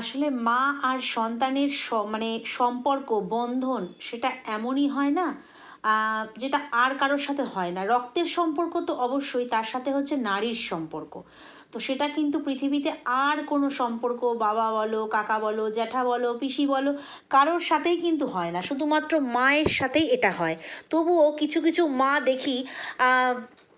আসলে মা আর সন্তানের মানে সম্পর্ক, বন্ধন সেটা এমনই হয় না যেটা আর কারোর সাথে হয় না। রক্তের সম্পর্ক তো অবশ্যই, তার সাথে হচ্ছে নারীর সম্পর্ক। তো সেটা কিন্তু পৃথিবীতে আর কোনো সম্পর্ক, বাবা বলো, কাকা বলো, জ্যাঠা বলো, পিসি বলো, কারোর সাথেই কিন্তু হয় না। শুধুমাত্র মায়ের সাথেই এটা হয়। তবুও কিছু কিছু মা দেখি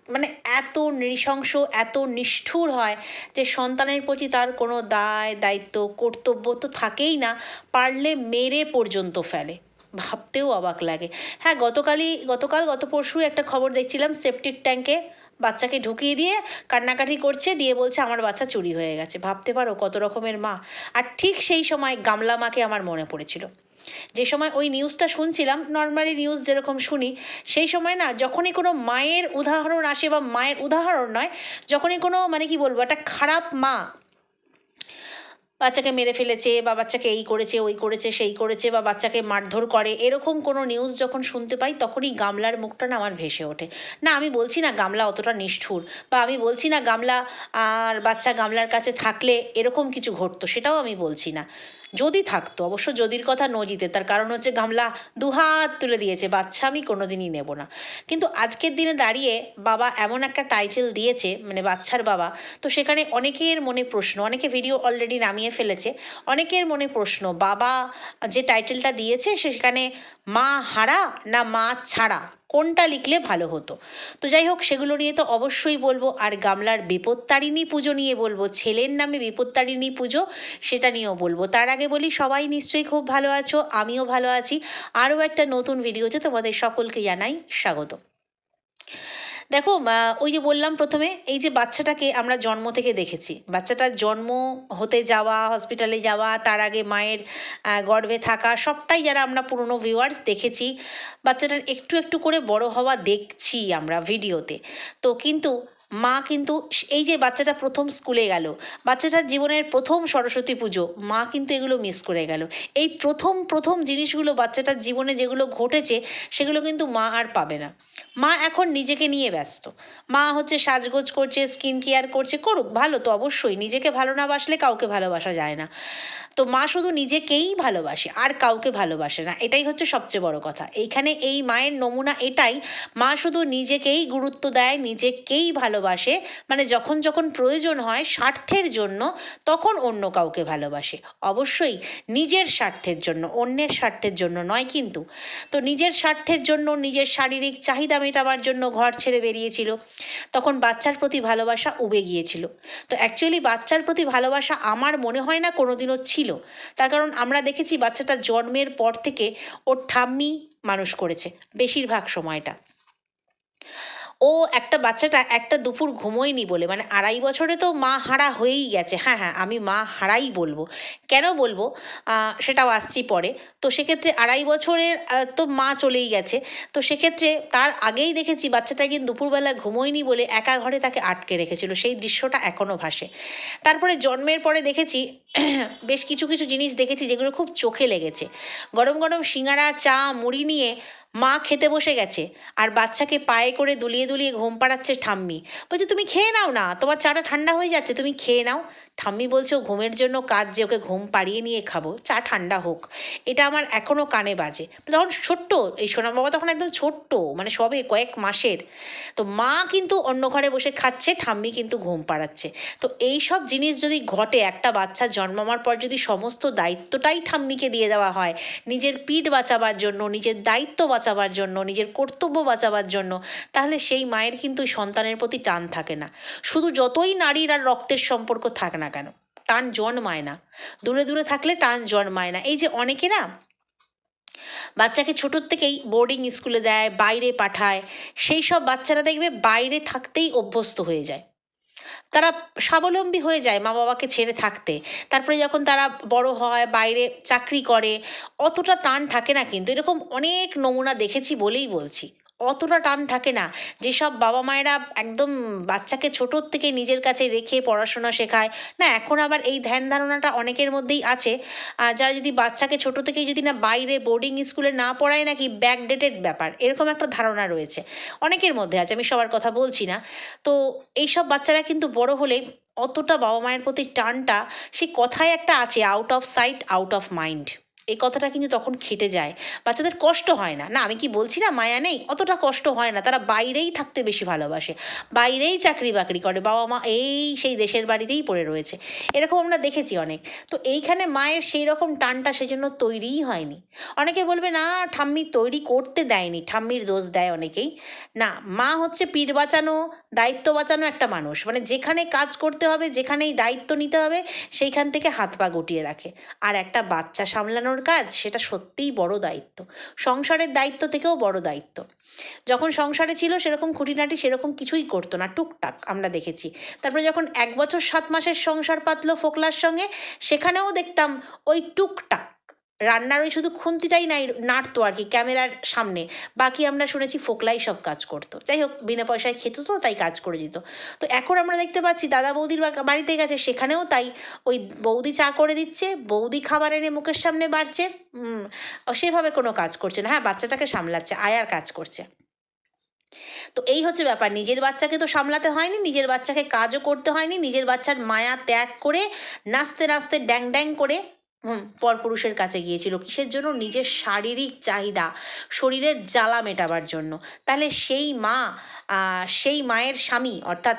মানে এত নৃশংস, এত নিষ্ঠুর হয় যে সন্তানের প্রতি তার কোনো দায়, দায়িত্ব, কর্তব্য তো থাকেই না, পারলে মেরে পর্যন্ত ফেলে। ভাবতেও অবাক লাগে। হ্যাঁ গতকালই, গতকাল, গত পরশু একটা খবর দেখছিলাম সেপটিক ট্যাঙ্কে বাচ্চাকে ঢুকিয়ে দিয়ে কান্নাকাটি করছে, দিয়ে বলছে, আমার বাচ্চা চুরি হয়ে গেছে। ভাবতে পারো কত রকমের মা। আর ঠিক সেই সময় গামলা মাকে আমার মনে পড়েছিল। যে সময় ওই নিউজটা শুনছিলাম নর্মালি নিউজ যেরকম শুনি, সেই সময় না, যখনই কোনো মায়ের উদাহরণ আসে বা মায়ের উদাহরণ নয়, যখনই কোনো মানে কি বলব, একটা খারাপ মা বাচ্চাকে মেরে ফেলেছে বা বাচ্চাকে এই করেছে, ওই করেছে, সেই করেছে বা বাচ্চাকে মারধর করে, এরকম কোনো নিউজ যখন শুনতে পাই তখনই গামলার মুখটা না আমার ভেসে ওঠে। না, আমি বলছি না গামলা অতটা নিষ্ঠুর বা আমি বলছি না গামলা আর বাচ্চা গামলার কাছে থাকলে এরকম কিছু ঘটতো, সেটাও আমি বলছি না। যদি থাকতো, অবশ্য যদির কথা নজিতে তার কারণ হচ্ছে গামলা দুহাত তুলে দিয়েছে বাচ্চা আমি কোনোদিনই নেব না। কিন্তু আজকের দিনে দাঁড়িয়ে বাবা এমন একটা টাইটেল দিয়েছে মানে বাচ্চার বাবা, তো সেখানে অনেকের মনে প্রশ্ন, অনেকে ভিডিও অলরেডি নামিয়ে ফেলেছে, অনেকের মনে প্রশ্ন, বাবা যে টাইটেলটা দিয়েছে সেখানে মা হারা না মা ছাড়া? কোনটা লিখলে ভালো হতো? তো যাই হোক সেগুলো নিয়ে তো অবশ্যই বলব। আর গামলার বিপত্তারিণী পুজো নিয়ে বলব। ছেলের নামে বিপত্তারিণী পুজো সেটা নিয়েও বলব। তার আগে বলি, সবাই নিশ্চয়ই খুব ভালো আছো, আমিও ভালো আছি। আরও একটা নতুন ভিডিওতে তোমাদের সকলকে জানাই স্বাগত। দেখো ওই যে বললাম প্রথমে, এই যে বাচ্চাটাকে আমরা জন্ম থেকে দেখেছি। বাচ্চাটার জন্ম হতে যাওয়া হসপিটালে যাওয়া, তার আগে মায়ের গর্ভে থাকা, সবটাই যারা আমরা পুরনো ভিউয়ার্স দেখেছি, বাচ্চাটার একটু একটু করে বড় হওয়া দেখছি আমরা ভিডিওতে তো কিন্তু মা কিন্তু এই যে বাচ্চাটা প্রথম স্কুলে গেল, বাচ্চাটার জীবনের প্রথম সরস্বতী পুজো, মা কিন্তু এগুলো মিস করে গেল। এই প্রথম প্রথম জিনিসগুলো বাচ্চাটার জীবনে যেগুলো ঘটেছে, সেগুলো কিন্তু মা আর পাবে না। মা এখন নিজেকে নিয়ে ব্যস্ত। মা হচ্ছে সাজগোজ করছে স্কিন কেয়ার করছে, করুক, ভালো তো অবশ্যই। নিজেকে ভালো না বাসলে কাউকে ভালোবাসা যায় না। তো মা শুধু নিজেকেই ভালোবাসে, আর কাউকে ভালোবাসে না। এটাই হচ্ছে সবচেয়ে বড় কথা। এইখানে এই মায়ের নমুনা এটাই, মা শুধু নিজেকেই গুরুত্ব দেয়, নিজেকেই ভালোবাসে মানে যখন যখন প্রয়োজন হয় স্বার্থের জন্য, তখন অন্য কাউকে ভালোবাসে। অবশ্যই নিজের স্বার্থের জন্য, অন্যের স্বার্থের জন্য নয় কিন্তু। তো নিজের স্বার্থের জন্য, নিজের শারীরিক চাহিদা মেটাবার জন্য ঘর ছেড়ে বেরিয়েছিল। তখন বাচ্চার প্রতি ভালোবাসা উবে গিয়েছিল। তো অ্যাকচুয়ালি বাচ্চার প্রতি ভালোবাসা আমার মনে হয় না কোনোদিনও ছিল। তার কারণ আমরা দেখেছি বাচ্চাটা জন্মের পর থেকে ওর ঠাম্মি মানুষ করেছে, বেশিরভাগ সময়টা। ও একটা বাচ্চাটা একটা দুপুর ঘুমোয়নি বলে মানে আড়াই বছরে তো মা হারা হয়েই গেছে। হ্যাঁ হ্যাঁ আমি মা হারাই বলব। কেন বলব? সেটাও আসছি পরে। তো সেক্ষেত্রে আড়াই বছরের তো মা চলেই গেছে। তো সেক্ষেত্রে তার আগেই দেখেছি বাচ্চাটা কিন্তু দুপুরবেলা ঘুমোয়নি বলে একা ঘরে তাকে আটকে রেখেছিল। সেই দৃশ্যটা এখনও ভাসে। তারপরে জন্মের পরে দেখেছি বেশ কিছু কিছু জিনিস দেখেছি যেগুলো খুব চোখে লেগেছে। গরম গরম সিঙ্গারা, চা, মুড়ি নিয়ে মা খেতে বসে গেছে আর বাচ্চাকে পায়ে করে দুলিয়ে দুলিয়ে ঘুম পাড়াচ্ছে ঠাম্মি। বলছে, তুমি খেয়ে নাও না, তোমার চাটা ঠান্ডা হয়ে যাচ্ছে, তুমি খেয়ে নাও। ঠাম্মি বলছে, ও ঘুমের জন্য কাজ যে ওকে ঘুম পাড়িয়ে নিয়ে খাব, চা ঠান্ডা হোক। এটা আমার এখনও কানে বাজে। তখন ছোট্ট, এই সোনা বাবা তখন একদম ছোট্ট মানে সবে কয়েক মাসের। তো মা কিন্তু অন্য ঘরে বসে খাচ্ছে, ঠাম্মি কিন্তু ঘুম পাড়াচ্ছে। তো এই সব জিনিস যদি ঘটে একটা বাচ্চা জন্মাবার পর যদি সমস্ত দায়িত্বটাই ঠাম্মিকে দিয়ে দেওয়া হয়, নিজের পিঠ বাঁচাবার জন্য, নিজের দায়িত্ব বাঁচাবার জন্য, নিজের কর্তব্য বাঁচাবার জন্য, তাহলে সেই মায়ের কিন্তু সন্তানের প্রতি টান থাকে না। শুধু যতই নারীর আর রক্তের সম্পর্ক থাক না কেন, টান জন্মায় না। দূরে দূরে থাকলে টান জন্মায় না। এই যে অনেকে না, বাচ্চাকে ছোটোর থেকেই বোর্ডিং স্কুলে দেয়, বাইরে পাঠায়, সেই সব বাচ্চারা দেখবে বাইরে থাকতেই অভ্যস্ত হয়ে যায়। তারা স্বাবলম্বী হয়ে যায় মা বাবাকে ছেড়ে থাকতে। তারপরে যখন তারা বড় হয়, বাইরে চাকরি করে, অতটা টান থাকে না কিন্তু। এরকম অনেক নমুনা দেখেছি বলেই বলছি। অতটা টান থাকে না। যেসব বাবা মায়েরা একদম বাচ্চাকে ছোটোর থেকে নিজের কাছে রেখে পড়াশোনা শেখায়, না, এখন আবার এই ধ্যান ধারণাটা অনেকের মধ্যেই আছে। যারা যদি বাচ্চাকে ছোটো থেকেই যদি না বাইরে বোর্ডিং স্কুলে না পড়ায় নাকি ব্যাকডেটেড ব্যাপার, এরকম একটা ধারণা রয়েছে। অনেকের মধ্যে আছে, আমি সবার কথা বলছি না। তো এইসব বাচ্চারা কিন্তু বড় হলে অতটা বাবা মায়ের প্রতি টানটা সেই কথায় একটা আছে out of sight out of mind এই কথাটা কিন্তু তখন খেটে যায়। বাচ্চাদের কষ্ট হয় না। না, আমি কি বলছি না, মায়া নেই? অতটা কষ্ট হয় না। তারা বাইরেই থাকতে বেশি ভালোবাসে। বাইরেই চাকরি বাকরি করে। বাবা মা এই সেই দেশের বাড়িতেই পড়ে রয়েছে। এরকম আমরা দেখেছি অনেক। তো এইখানে মায়ের সেই রকম টানটা সেজন্য তৈরিই হয়নি। অনেকে বলবে, না, ঠাম্মি তৈরি করতে দেয়নি। ঠাম্মির দোষ দেয় অনেকেই। না, মা হচ্ছে পীর বাঁচানো, দায়িত্ব বাঁচানো একটা মানুষ। মানে যেখানে কাজ করতে হবে, যেখানেই দায়িত্ব নিতে হবে, সেইখান থেকে হাত পা গুটিয়ে রাখে। আর একটা বাচ্চা সামলানোর কাজ সেটা সত্যিই বড় দায়িত্ব। সংসারের দায়িত্ব থেকেও বড় দায়িত্ব। যখন সংসারে ছিল সেরকম খুঁটিনাটি সেরকম কিছুই করতো না, টুকটাক আমরা দেখেছি। তারপরে যখন এক বছর সাত মাসের সংসার পাতলো ফোকলার সঙ্গে, সেখানেও দেখতাম ওই টুকটাক রান্নার ওই শুধু খুন্তিটাই নাই, নাড়তো আর কি ক্যামেরার সামনে। বাকি আমরা শুনেছি ফোকলাই সব কাজ করতো। যাই হোক, বিনা পয়সায় খেত তো, তাই কাজ করে দিত। তো এখন আমরা দেখতে পাচ্ছি, দাদা বৌদির বাড়িতে গেছে, সেখানেও তাই ওই বৌদি চা করে দিচ্ছে, বৌদি খাবার এনে মুখের সামনে বাড়ছে সেভাবে কোনো কাজ করছে না। হ্যাঁ বাচ্চাটাকে সামলাচ্ছে, আয়ার কাজ করছে। তো এই হচ্ছে ব্যাপার, নিজের বাচ্চাকে তো সামলাতে হয়নি, নিজের বাচ্চাকে কাজও করতে হয়নি, নিজের বাচ্চার মায়া ত্যাগ করে নাচতে নাচতে ড্যাং ড্যাং করে পরপুরুষের কাছে গিয়েছিল কিসের জন্য? নিজের শারীরিক চাহিদা, শরীরের জ্বালা মেটাবার জন্য। তাহলে সেই মা সেই মায়ের স্বামী, অর্থাৎ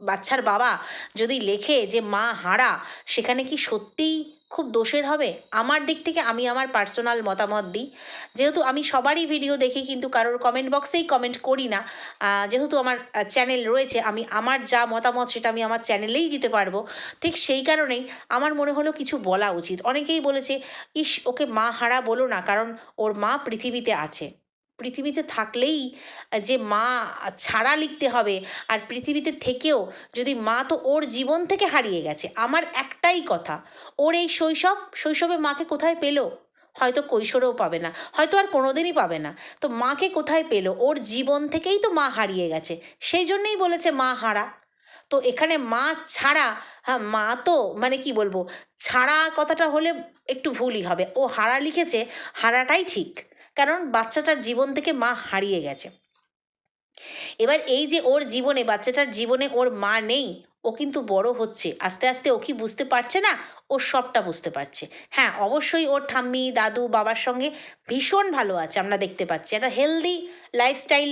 বাচ্চার বাবা যদি লেখে যে, মা হারা সেখানে কি সত্যিই খুব দোষের হবে। আমার দিক থেকে আমি আমার পার্সোনাল মতামত দিই। যেহেতু আমি সবারই ভিডিও দেখি কিন্তু কারোর কমেন্ট বক্সেই কমেন্ট করি না। যেহেতু আমার চ্যানেল রয়েছে, আমি আমার যা মতামত সেটা আমি আমার চ্যানেলেই দিতে পারব। ঠিক সেই কারণেই আমার মনে হলো কিছু বলা উচিত। অনেকেই বলেছে, ইস, ওকে মা হারা বলো না, কারণ ওর মা পৃথিবীতে আছে। পৃথিবীতে থাকলেই যে মা ছাড়া লিখতে হবে, আর পৃথিবীতে থেকেও যদি মা তো ওর জীবন থেকে হারিয়ে গেছে, আমার একটাই কথা, ওর এই শৈশব, শৈশবে মাকে কোথায় পেল? হয়তো কৈশোরেও পাবে না, হয়তো আর কোনোদিনই পাবে না, তো মাকে কোথায় পেল? ওর জীবন থেকেই তো মা হারিয়ে গেছে, সেই জন্যেই বলেছে মা হারা, তো এখানে মা ছাড়া হ্যাঁ মা তো মানে কি বলব, ছাড়া কথাটা হলে একটু ভুলই হবে, ও হারা লিখেছে, হারাটাই ঠিক কারণ বাচ্চাটার জীবন থেকে মা হারিয়ে গেছে। এবার এই যে ওর জীবনে, বাচ্চাটার জীবনে ওর মা নেই, ও কিন্তু বড় হচ্ছে। আস্তে আস্তে ও কি বুঝতে পারছে না, ও সবটা বুঝতে পারছে। হ্যাঁ অবশ্যই ওর ঠাম্মি, দাদু, বাবার সঙ্গে ভীষণ ভালো আছে, আমরা দেখতে পাচ্ছি। একটা হেলদি লাইফস্টাইল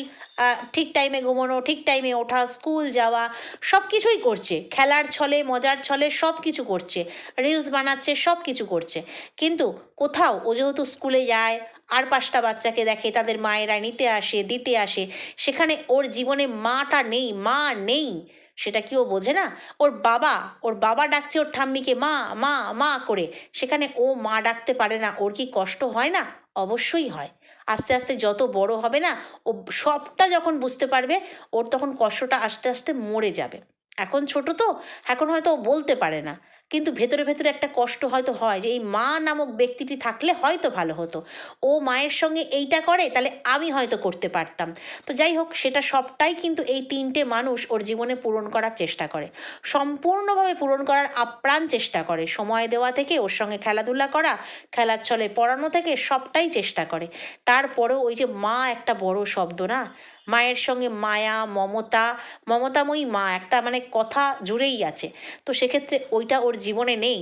ঠিক টাইমে ঘুমানো, ঠিক টাইমে ওঠা স্কুল যাওয়া সব কিছুই করছে। খেলার ছলে, মজার ছলে সব কিছু করছে। রিলস বানাচ্ছে সব কিছু করছে। কিন্তু কোথাও ও যেহেতু স্কুলে যায়, আর পাঁচটা বাচ্চাকে দেখে, তাদের মায়েরা নিতে আসে, দিতে আসে, সেখানে ওর জীবনে মাটা নেই, মা নেই, সেটা কি ও বোঝে না? ওর বাবা ওর বাবা ডাকছে ওর ঠাম্মিকে, মা মা মা করে। সেখানে ও মা ডাকতে পারে না, ওর কি কষ্ট হয় না? অবশ্যই হয়। আস্তে আস্তে যত বড় হবে না, ও সবটা যখন বুঝতে পারবে, ওর তখন কষ্টটা আস্তে আস্তে মরে যাবে। এখন ছোট তো, এখন হয়তো ও বলতে পারে না। কিন্তু ভেতরে ভেতরে একটা কষ্ট হয়তো হয় যে এই মা নামক ব্যক্তিটি থাকলে হয়তো ভালো হতো। ও মায়ের সঙ্গে এইটা করে, তাহলে আমি হয়তো করতে পারতাম। তো যাই হোক, সেটা সবটাই কিন্তু এই তিনটে মানুষ ওর জীবনে পূরণ করার চেষ্টা করে। সম্পূর্ণভাবে পূরণ করার আপ্রাণ চেষ্টা করে। সময় দেওয়া থেকে, ওর সঙ্গে খেলাধুলা করা, খেলার ছলে পড়ানো থেকে সবটাই চেষ্টা করে। তারপরেও ওই যে মা একটা বড় শব্দ না? মায়ের সঙ্গে মায়া, মমতা, মমতাময়ী মা একটা মানে কথা জুড়েই আছে। তো সেক্ষেত্রে ওইটা ওর জীবনে নেই,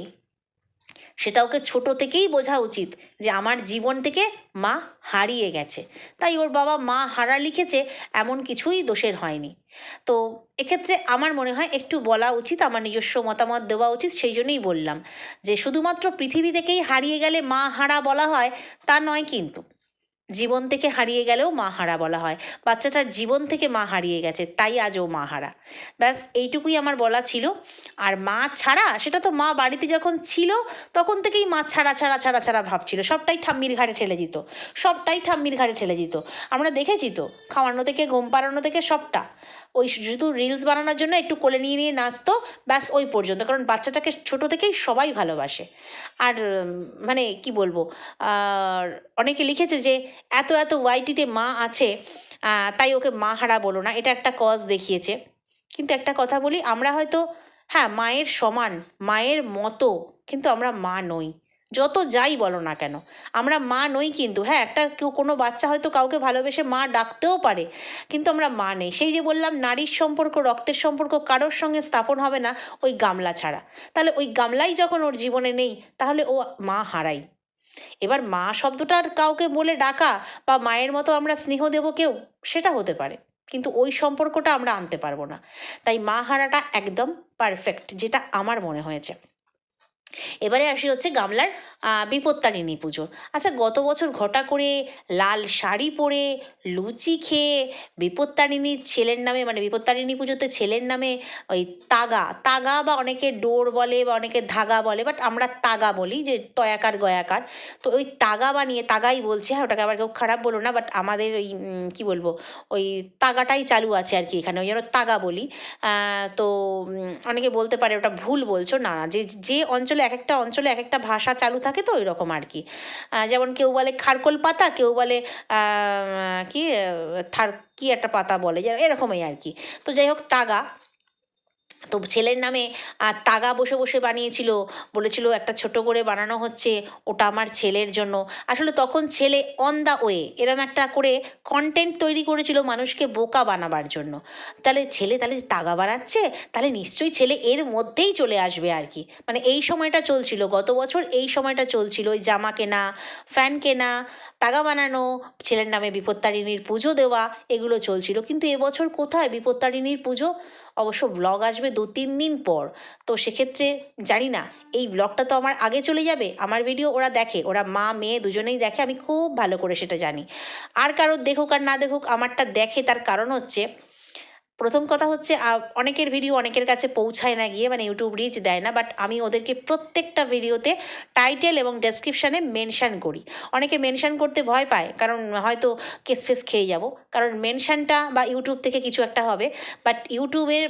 সেটা ওকে ছোট থেকেই বোঝা উচিত যে আমার জীবন থেকে মা হারিয়ে গেছে। তাই ওর বাবা মা হারা লিখেছে, এমন কিছুই দোষের হয়নি। তো এক্ষেত্রে আমার মনে হয় একটু বলা উচিত, আমার নিজস্ব মতামত দেওয়া উচিত, সেই জন্যই বললাম যে শুধুমাত্র পৃথিবী থেকেই হারিয়ে গেলে মা হারা বলা হয়, তা নয় কিন্তু। জীবন থেকে হারিয়ে গেলেও মা হারা বলা হয়। বাচ্চাটার জীবন থেকে মা হারিয়ে গেছে, তাই আজও মা হারা। ব্যাস, এইটুকুই আমার বলা ছিল। আর মা ছাড়া, সেটা তো মা বাড়িতে যখন ছিল, তখন থেকেই মা ছাড়া ছাড়া ছাড়া ছাড়া ভাবছিল সবটাই ঠাম্মির ঘাড়ে ঠেলে দিত। সবটাই ঠাম্মির ঘাড়ে ঠেলে দিত। আমরা দেখেছি তো, খাওয়ানো থেকে, ঘুম পাড়ানো থেকে সবটা। ওই শুধু রিলস বানানোর জন্য একটু কোলে নিয়ে নিয়ে নাচতো, ব্যাস ওই পর্যন্ত। কারণ বাচ্চাটাকে ছোট থেকেই সবাই ভালোবাসে। আর মানে কি বলব? আর অনেকে লিখেছে যে এত এত ওয়াইটিতে মা আছে তাই ওকে মা হারা বলো না। এটা একটা কজ দেখিয়েছে। কিন্তু একটা কথা বলি, আমরা হয়তো হ্যাঁ মায়ের সমান, মায়ের মতো, কিন্তু আমরা মা নই। যত যাই বলো না কেন, আমরা মা নই কিন্তু। হ্যাঁ একটা কেউ, কোনো বাচ্চা হয়তো কাউকে ভালোবেসে মা ডাকতেও পারে, কিন্তু আমরা মা নেই। সেই যে বললাম, নারীর সম্পর্ক, রক্তের সম্পর্ক কারোর সঙ্গে স্থাপন হবে না, ওই গামলা ছাড়া। তাহলে ওই গামলাই যখন ওর জীবনে নেই, তাহলে ও মা হারাই। এবার মা শব্দটার কাউকে বলে ডাকা বা মায়ের মতো আমরা স্নেহ দেব কেউ, সেটা হতে পারে। কিন্তু ওই সম্পর্কটা আমরা আনতে পারব না। তাই মা হারাটা একদম পারফেক্ট যেটা আমার মনে হয়েছে। এবারে আসি হচ্ছে গামলার বিপত্তারিণী পুজো আচ্ছা গত বছর ঘটা করে লাল শাড়ি পরে লুচি খেয়ে বিপত্তারিণীর ছেলের নামে মানে বিপত্তারিণী পুজোতে ছেলের নামে ওই তাগা তাগা বা অনেকে ডোর বলে বা অনেকে ধাগা বলে বাট আমরা তাগা বলি যে তয়াকার, গয়াকার। তো ওই তাগা বানিয়ে, তাগাই বলছি হ্যাঁ ওটাকে আবার কেউ খারাপ বলো না বাট আমাদের ওই কী বলব, ওই তাগাটাই চালু আছে আর কি এখানে, ওই জন্য তাগা বলি। তো অনেকে বলতে পারে ওটা ভুল বলছো না না, যে যে অঞ্চলে এক একটা অঞ্চলে এক একটা ভাষা চালু থাকে তো ওই রকম আর কি। যেমন কেউ বলে খারকোল পাতা, কেউ বলে কি, থার, কি একটা পাতা বলে, এরকমই আর কি। তো যাই হোক, তাগা তো ছেলের নামে আর তাগা বসে বসে বানিয়েছিল। বলেছিল, একটা ছোট করে বানানো হচ্ছে, ওটা আমার ছেলের জন্য। আসলে তখন ছেলে অন দ্য ওয়ে এরম একটা করে কন্টেন্ট তৈরি করেছিল মানুষকে বোকা বানাবার জন্য। তাহলে ছেলে তাহলে তাগা বানাচ্ছে? তাহলে নিশ্চয়ই ছেলে এর মধ্যেই চলে আসবে আর কি। মানে এই সময়টা চলছিল, গত বছর এই সময়টা চলছিল, ওই জামা কেনা ফ্যান কেনা, তাগা বানানো, ছেলের নামে বিপত্তারিণীর পুজো দেওয়া, এগুলো চলছিল। কিন্তু এবছর কোথায় বিপত্তারিণীর পুজো? অবশ্য ব্লগ আসবে দু তিন দিন পর। তো সেক্ষেত্রে জানি না, এই ব্লগটা তো আমার আগে চলে যাবে, আমার ভিডিও ওরা দেখে, ওরা মা, মেয়ে দুজনেই দেখে, আমি খুব ভালো করে সেটা জানি। আর কারোর দেখুক আর না দেখুক, আমারটা দেখে, তার কারণ হচ্ছে প্রথম কথা হচ্ছে অনেকের ভিডিও অনেকের কাছে পৌঁছায় না, গিয়ে মানে ইউটিউব রিচ দেয় না বাট আমি ওদেরকে প্রত্যেকটা ভিডিওতে টাইটেল এবং ডেসক্রিপশানে মেনশান করি। অনেকে মেনশান করতে ভয় পায়, কারণ হয়তো কেস ফেস খেয়ে যাব। কারণ মেনশানটা বা ইউটিউব থেকে কিছু একটা হবে বাট ইউটিউবের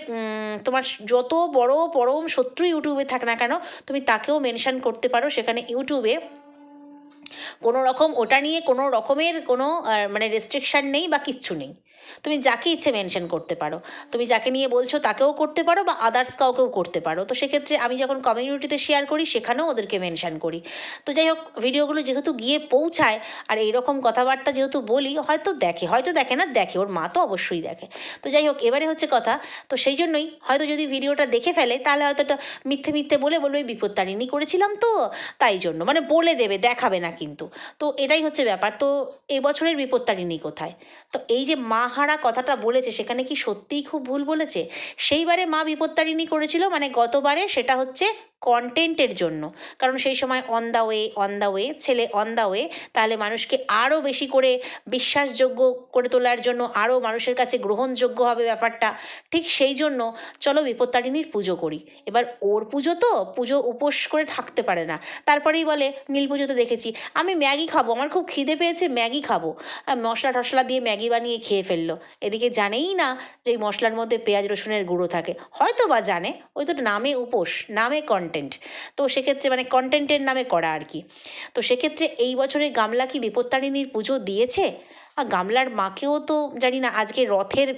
তোমার যত বড় পরম শত্রু ইউটিউবে থাক না কেন, তুমি তাকেও মেনশান করতে পারো। সেখানে ইউটিউবে কোনো রকম, ওটা নিয়ে কোনো রকমের কোনো মানে রেস্ট্রিকশান নেই বা কিচ্ছু নেই। তুমি যাকে ইচ্ছে মেনশন করতে পারো। তুমি যাকে নিয়ে বলছো তাকেও করতে পারো বা আদার্স কাউকেও করতে পারো। তো সেক্ষেত্রে আমি যখন কমিউনিটিতে শেয়ার করি, সেখানেও ওদেরকে মেনশন করি। তো যাই হোক ভিডিওগুলো যেহেতু গিয়ে পৌঁছায় আর এইরকম কথাবার্তা যেহেতু বলি, হয়তো দেখে হয়তো দেখে না, দেখে, ওর মা তো অবশ্যই দেখে। তো যাই হোক, এবারে হচ্ছে কথা, তো সেই জন্যই হয়তো যদি ভিডিওটা দেখে ফেলে, তাহলে হয়তো এটা মিথ্যে মিথ্যে বলে বলবে ওই বিপত্তারিণী করেছিলাম তো, তাই জন্য। মানে বলে দেবে, দেখাবে না কিন্তু। তো এটাই হচ্ছে ব্যাপার। তো এবছরের বিপত্তারিণী কোথায়? তো এই যে মা হারা কথাটা বলেছে, সেখানে কি সত্যিই খুব ভুল বলেছে? সেইবারে মা বিপত্তারিণী করেছিল মানে গতবারে সেটা হচ্ছে কন্টেন্টের জন্য। কারণ সেই সময় on the way on the way ছেলে অন দ্য ওয়ে তাহলে মানুষকে আরও বেশি করে বিশ্বাসযোগ্য করে তোলার জন্য আরও মানুষের কাছে গ্রহণযোগ্য হবে ব্যাপারটা। ঠিক সেই জন্য চলো বিপত্তারিণীর পুজো করি। এবার ওর পুজো তো, পুজো উপোস করে থাকতে পারে না। তারপরেই বলে, নীল পুজোতে দেখেছি, আমি ম্যাগি খাব, আমার খুব খিদে পেয়েছে, ম্যাগি খাব। মশলা টশলা দিয়ে ম্যাগি বানিয়ে খেয়ে ফেলল। এদিকে জানেই না যে মশলার মধ্যে পেঁয়াজ রসুনের গুঁড়ো থাকে। হয়তো বা জানে, ওই তো নামে উপোস, নামে কন্টেন্ট তো সেক্ষেত্রে মানে কন্টেন্টের নামে করা আর কি। তো সেক্ষেত্রে এই বছরে গামলা কি বিপত্তারিণীর পুজো দিয়েছে? আর গামলার মাকেও তো জানি না, আজকে রথের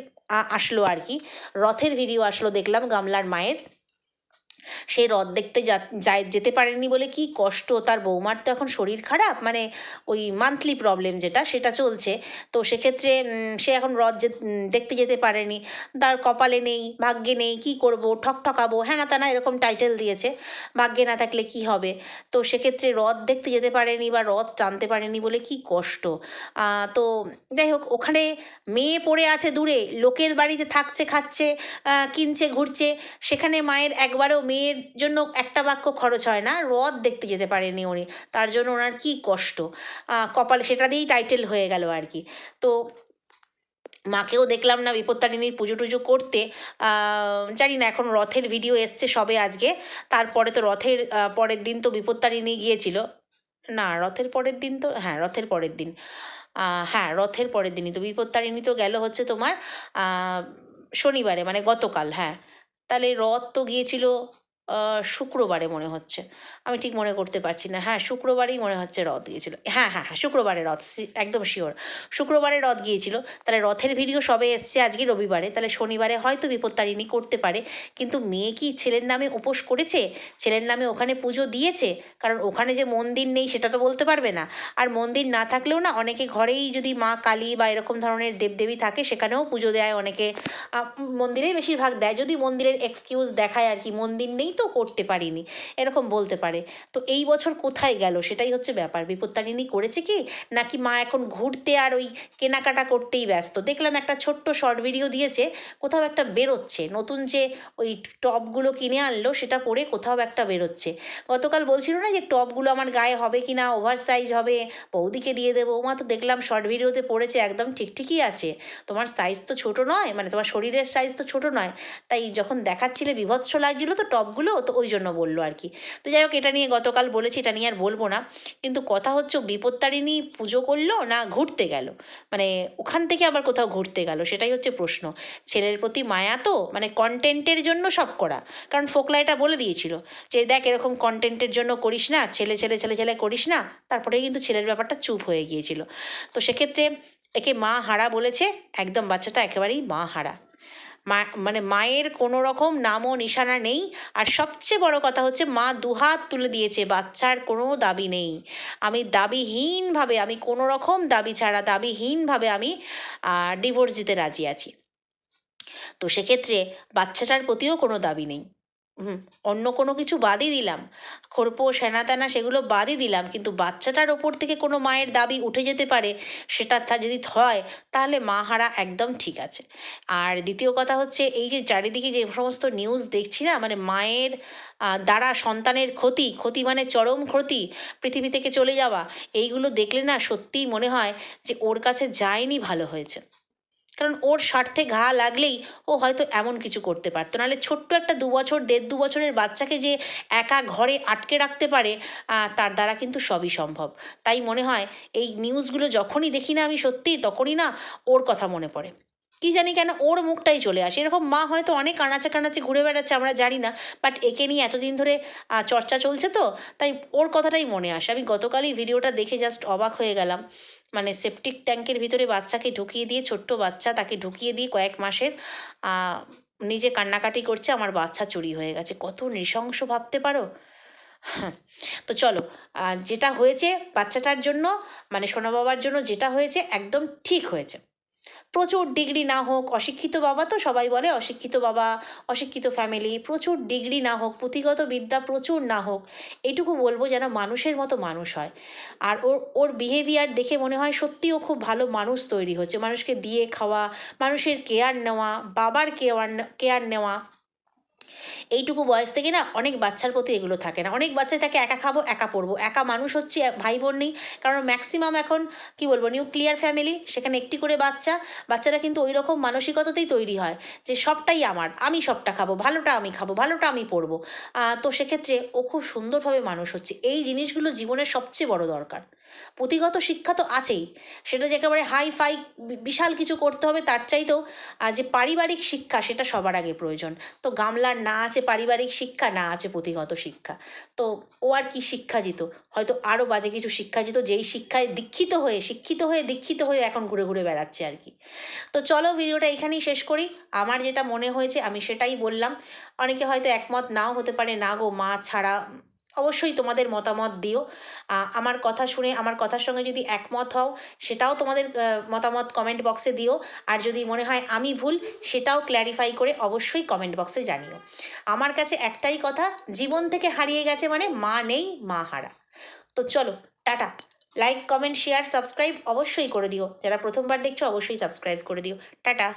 আসলো আর কি। রথের ভিডিও আসলো দেখলাম গামলার মায়ের। সে রথ দেখতে যা- যেতে পারেনি বলে কি কষ্ট? তার বৌমার তো এখন শরীর খারাপ মানে ওই মান্থলি প্রবলেম যেটা, সেটা চলছে। তো সেক্ষেত্রে সে এখন যে দেখতে যেতে পারেনি। তার কপালে নেই, ভাগ্যে নেই, কি করব? ঠক ঠকাবো হ্যানা ত্যানা এরকম টাইটেল দিয়েছে। ভাগ্যে না থাকলে কি হবে? তো সেক্ষেত্রে রথ দেখতে যেতে পারেনি বা রথ টানতে পারেনি বলে কি কষ্ট? তো যাই হোক, ওখানে মেয়ে পড়ে আছে দূরে, লোকের বাড়িতে থাকছে, খাচ্ছে কিনছে, ঘুরছে। সেখানে মায়ের একবারও মেয়ের জন্য একটা বাক্য খরচ হয় না, রথ দেখতে যেতে পারেনি উনি, তার জন্য ওনার কি কষ্ট। কপালে সেটা দিয়েই টাইটেল হয়ে গেল আর কি। তো মাকেও দেখলাম না বিপত্তারিণীর পুজো টুজো করতে। জানি না, এখন রথের ভিডিও এসছে সবে আজকে, তারপরে তো রথের পরের দিন তো বিপত্তারিণী গিয়েছিল। না, রথের পরের দিন তো হ্যাঁ রথের পরের দিন। হ্যাঁ রথের পরের দিনই তো বিপত্তারিণী তো গেল হচ্ছে তোমার শনিবারে মানে গতকাল হ্যাঁ। তাহলে রথ তো গিয়েছিল শুক্রবারে মনে হচ্ছে। আমি ঠিক মনে করতে পারছি না। হ্যাঁ শুক্রবারেই মনে হচ্ছে রথ গিয়েছিল। হ্যাঁ হ্যাঁ হ্যাঁ শুক্রবারে রথ একদম শিওর শুক্রবারে রথ গিয়েছিল। তাহলে রথের ভিডিও সবে এসছে আজকে রবিবারে। তাহলে শনিবারে হয়তো বিপত্তারিণী করতে পারে। কিন্তু মেয়ে কি ছেলের নামে উপোস করেছে? ছেলের নামে ওখানে পুজো দিয়েছে? কারণ ওখানে যে মন্দির নেই সেটা তো বলতে পারবে না। আর মন্দির না থাকলেও না, অনেকে ঘরেই যদি মা কালী বা এরকম ধরনের দেবদেবী থাকে, সেখানেও পুজো দেয় অনেকে। মন্দিরেই বেশিরভাগ দেয়। যদি মন্দিরের এক্সকিউজ দেখায় আর কি, মন্দির নেই তো করতে পারিনি, এরকম বলতে পারে। তো এই বছর কোথায় গেল সেটাই হচ্ছে ব্যাপার। বিপত্তারিণী করেছে কি? নাকি মা এখন ঘুরতে আর ওই কেনাকাটা করতেই ব্যস্ত? দেখলাম একটা ছোট্ট শর্ট ভিডিও দিয়েছে, কোথাও একটা বেরোচ্ছে। নতুন যে ওই টপগুলো কিনে আনলো, সেটা পরে কোথাও একটা বেরোচ্ছে। গতকাল বলছিল না যে টপগুলো আমার গায়ে হবে কি না ওভার সাইজ হবে, বৌদিকে দিয়ে দেবো। মা তো দেখলাম শর্ট ভিডিওতে পড়েছে, একদম ঠিকঠিকই আছে। তোমার সাইজ তো ছোট নয় মানে তোমার শরীরের সাইজ তো ছোট নয়। তাই যখন দেখাচ্ছিলে বিভৎস লাগছিল, তো টপগুলো তো ওই জন্য বলল আর কি। তো যাই হোক, এটা নিয়ে গতকাল বলেছি, এটা নিয়ে আর বলব না। কিন্তু কথা হচ্ছে বিপত্তারিণী পুজো করল না ঘুরতে গেল? মানে ওখান থেকে আবার কোথাও ঘুরতে গেল? সেটাই হচ্ছে প্রশ্ন। ছেলের প্রতি মায়া তো মানে কন্টেন্টের জন্য সব করা। কারণ ফোকলা এটা বলে দিয়েছিল যে, দেখ, এরকম কন্টেন্টের জন্য করিস না, ছেলে ছেলে ছেলে ছেলে করিস না। তারপরে কিন্তু ছেলের ব্যাপারটা চুপ হয়ে গিয়েছিল। তো সেক্ষেত্রে একে মা হারা বলেছে, একদম বাচ্চাটা একেবারেই মা হারা। মা মানে মায়ের কোনো রকম নামও নিশানা নেই। আর সবচেয়ে বড় কথা হচ্ছে মা দুহাত তুলে দিয়েছে, বাচ্চার কোনো দাবি নেই। আমি দাবিহীনভাবে, আমি কোনো রকম দাবি ছাড়া, দাবিহীনভাবে আমি ডিভোর্স দিতে রাজি আছি। তো সেক্ষেত্রে বাচ্চাটার প্রতিও কোনো দাবি নেই। অন্য কোনো কিছু বাদই দিলাম। খোরপো সেনা তেনা সেগুলো বাদই দিলাম, কিন্তু বাচ্চাটার ওপর থেকে কোনো মায়ের দাবি উঠে যেতে পারে, সেটা তা যদি হয়, তাহলে মা হারা একদম ঠিক আছে। আর দ্বিতীয় কথা হচ্ছে, এই যে চারিদিকে যে সমস্ত নিউজ দেখছি না মানে মায়ের দ্বারা সন্তানের ক্ষতি ক্ষতি মানে চরম ক্ষতি, পৃথিবী থেকে চলে যাওয়া, এইগুলো দেখলে না সত্যিই মনে হয় যে ওর কাছে যায়নি ভালো হয়েছে। কারণ ওর স্বার্থে ঘা লাগলেই ও হয়তো এমন কিছু করতে পারতো। নাহলে ছোট্ট একটা দু বছর, দেড় দু বছরের বাচ্চাকে যে একা ঘরে আটকে রাখতে পারে তার দ্বারা কিন্তু সবই সম্ভব। তাই মনে হয়, এই নিউজগুলো যখনই দেখি না আমি সত্যি তখনই না ওর কথা মনে পড়ে। কি জানি কেন ওর মুখটাই চলে আসে। এরকম মা হয়তো অনেক কানাচে কানাচে ঘুরে বেড়াচ্ছে, আমরা জানি না বাট একে নিয়ে এতদিন ধরে চর্চা চলছে তো, তাই ওর কথাটাই মনে আসে। আমি গতকালই ভিডিওটা দেখে জাস্ট অবাক হয়ে গেলাম। মানে সেপটিক ট্যাঙ্কের ভিতরে বাচ্চাকে ঢুকিয়ে দিয়ে, ছোট্ট বাচ্চা তাকে ঢুকিয়ে দিয়ে কয়েক মাসের নিজে কান্নাকাটি করছে, আমার বাচ্চা চুরি হয়ে গেছে। কত নৃশংস ভাবতে পারো? হ্যাঁ তো চলো যেটা হয়েছে বাচ্চাটার জন্য মানে সোনা বাবার জন্য যেটা হয়েছে, একদম ঠিক হয়েছে। প্রচুর ডিগ্রি না হোক, অশিক্ষিত বাবা তো সবাই বলে অশিক্ষিত বাবা, অশিক্ষিত ফ্যামিলি প্রচুর ডিগ্রি না হোক, পুঁথিগত বিদ্যা প্রচুর না হোক, এটুকু বলব যেন মানুষের মতো মানুষ হয়। আর ওর ওর বিহেভিয়ার দেখে মনে হয় সত্যিও খুব ভালো মানুষ তৈরি হচ্ছে। মানুষকে দিয়ে খাওয়া, মানুষের কেয়ার নেওয়া, বাবার কেয়ার কেয়ার নেওয়া এইটুকু বয়স থেকে না অনেক বাচ্চার প্রতি এগুলো থাকে না। অনেক বাচ্চাই থাকে একা খাব, একা পড়ব। একা মানুষ হচ্ছে ভাই বোন নেই। কারণ ম্যাক্সিমাম এখন কি বলব নিউক্লিয়ার ফ্যামিলি সেখানে একটি করে বাচ্চা। বাচ্চারা কিন্তু ওই রকম মানসিকতাতেই তৈরি হয় যে সবটাই আমার, আমি সবটা খাব, ভালোটা আমি খাব, ভালোটা আমি পড়ব। তো সেক্ষেত্রে ও খুব সুন্দরভাবে মানুষ হচ্ছে। এই জিনিসগুলো জীবনের সবচেয়ে বড় দরকার। পুঁথিগত শিক্ষা তো আছেই। সেটা যে একেবারে হাই ফাই বিশাল কিছু করতে হবে, তার চাইতেও যে পারিবারিক শিক্ষা, সেটা সবার আগে প্রয়োজন। তো গামলার না আছে, পারিবারিক শিক্ষা না আছে, পুঁথিগত শিক্ষা। তো ও আর কি শিক্ষা দিত? হয়তো আরও বাজে কিছু শিক্ষা দিত, যেই শিক্ষায় দীক্ষিত হয়ে, শিক্ষিত হয়ে, দীক্ষিত হয়ে এখন ঘুরে ঘুরে বেড়াচ্ছে আর কি। তো চলো ভিডিওটা এখানেই শেষ করি। আমার যেটা মনে হয়েছে, আমি সেটাই বললাম। অনেকে হয়তো একমত নাও হতে পারে, না গো, মা ছাড়া অবশ্যই তোমাদের মতামত দিও। আমার কথা শুনে, আমার কথার সঙ্গে যদি একমত হও, সেটাও তোমাদের মতামত কমেন্ট বক্সে দিও। আর যদি মনে হয় আমি ভুল, সেটাও ক্ল্যারিফাই করে অবশ্যই কমেন্ট বক্সে জানিও। আমার কাছে একটাই কথা, জীবন থেকে হারিয়ে গেছে মানে মা নেই, মা হারা। তো চলো, tata. Like comment share subscribe অবশ্যই করে দিও। যারা প্রথমবার দেখছ, অবশ্যই সাবস্ক্রাইব করে দিও। টাটা।